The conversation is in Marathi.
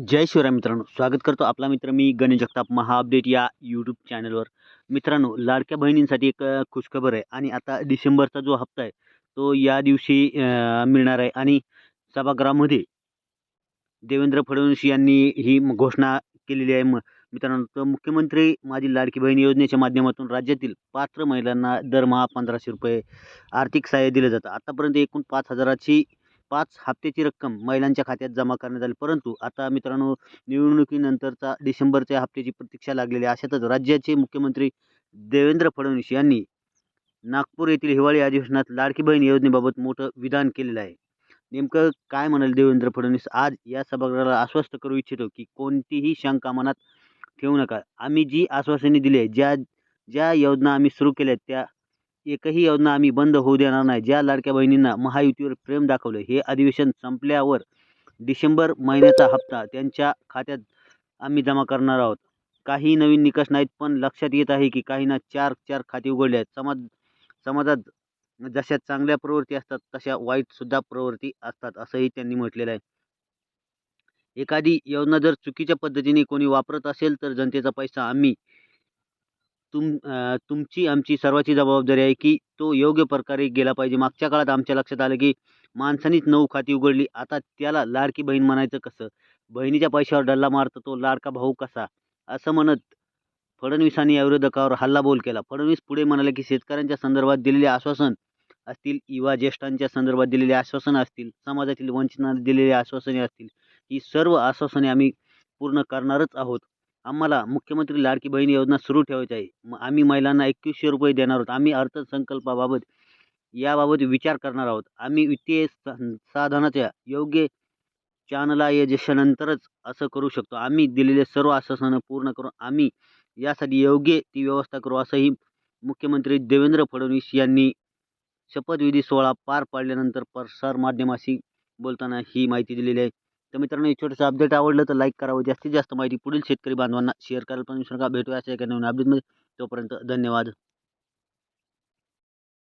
जय शिवराय मित्रांनो स्वागत करतो आपला मित्र मी गणेश जगताप महा अपडेट या यूट्यूब चॅनलवर मित्रांनो लाडक्या बहिणींसाठी एक खुशखबर आहे आणि आता डिसेंबरचा जो हप्ता आहे तो या दिवशी मिळणार आहे आणि सभागृहामध्ये देवेंद्र फडणवीस यांनी ही घोषणा केलेली आहे. म मित्रांनो तर मुख्यमंत्री माझी लाडकी बहीण योजनेच्या माध्यमातून राज्यातील पात्र महिलांना दरमहा पंधराशे रुपये आर्थिक सहाय्य दिलं जातं. आतापर्यंत एकूण पाच हजाराची पाच हप्त्याची रक्कम महिलांच्या खात्यात जमा करण्यात आली. परंतु आता मित्रांनो निवडणुकीनंतरचा डिसेंबरच्या हप्त्याची प्रतीक्षा लागलेली अशातच राज्याचे मुख्यमंत्री देवेंद्र फडणवीस यांनी नागपूर येथील हिवाळी अधिवेशनात लाडकी बहीण योजनेबाबत मोठं विधान केलेलं आहे. नेमकं काय म्हणाल देवेंद्र फडणवीस? आज या सभागृहाला आश्वस्त करू इच्छितो की कोणतीही शंका मनात ठेवू नका. आम्ही जी आश्वासने दिली आहे ज्या ज्या योजना आम्ही सुरू केल्या आहेत त्या एकही योजना आम्ही बंद होऊ देणार नाही. ज्या लाडक्या बहिणींना महायुतीवर प्रेम दाखवलं हे अधिवेशन संपल्यावर डिसेंबर महिन्याचा हप्ता त्यांच्या खात्यात आम्ही जमा करणार आहोत. काही नवीन निकष नाहीत पण लक्षात येत आहे की काहींना चार चार खाती उघडली आहेत. समाज समाजात जशा चांगल्या प्रवृत्ती असतात तशा वाईटसुद्धा प्रवृत्ती असतात असंही त्यांनी म्हटलेलं आहे. एखादी योजना जर चुकीच्या पद्धतीने कोणी वापरत असेल तर जनतेचा पैसा आम्ही तुम तुमची आमची सर्वांची जबाबदारी आहे की तो योग्य प्रकारे गेला पाहिजे. मागच्या काळात आमच्या लक्षात आलं की माणसानीच नऊ खाती उघडली. आता त्याला लाडकी बहीण म्हणायचं कसं? बहिणीच्या पैशावर डल्ला मारतो तो लाडका भाऊ कसा? असं म्हणत फडणवीसांनी या विरोधकावर हल्लाबोल केला. फडणवीस पुढे म्हणाले की शेतकऱ्यांच्या संदर्भात दिलेले आश्वासन असतील युवा ज्येष्ठांच्या संदर्भात दिलेले आश्वासनं असतील समाजातील वंचितांना दिलेली आश्वासने असतील ही सर्व आश्वासने आम्ही पूर्ण करणारच आहोत. आम्हाला मुख्यमंत्री लाडकी बहीण योजना सुरू ठेवायची आहे. मग आम्ही महिलांना एकवीसशे रुपये देणार आहोत. आम्ही अर्थसंकल्पाबाबत याबाबत विचार करणार आहोत. आम्ही वित्तीय सा- साधनाच्या योग्य चॅनलायझेशनंतरच असं करू शकतो. आम्ही दिलेले सर्व आश्वासनं पूर्ण करून आम्ही यासाठी योग्य ती व्यवस्था करू असंही मुख्यमंत्री देवेंद्र फडणवीस यांनी शपथविधी सोहळा पार पाडल्यानंतर प्रसारमाध्यमाशी बोलताना ही माहिती दिलेली आहे. तर मित्रांनो एक छोटंसं अपडेट आवडलं तर लाईक करावं. जास्तीत जास्त माहिती पुढील शेतकरी बांधवांना शेअर करायला पण विसरू नका. भेटूया अशा एका नवीन अपडेटमध्ये तोपर्यंत धन्यवाद.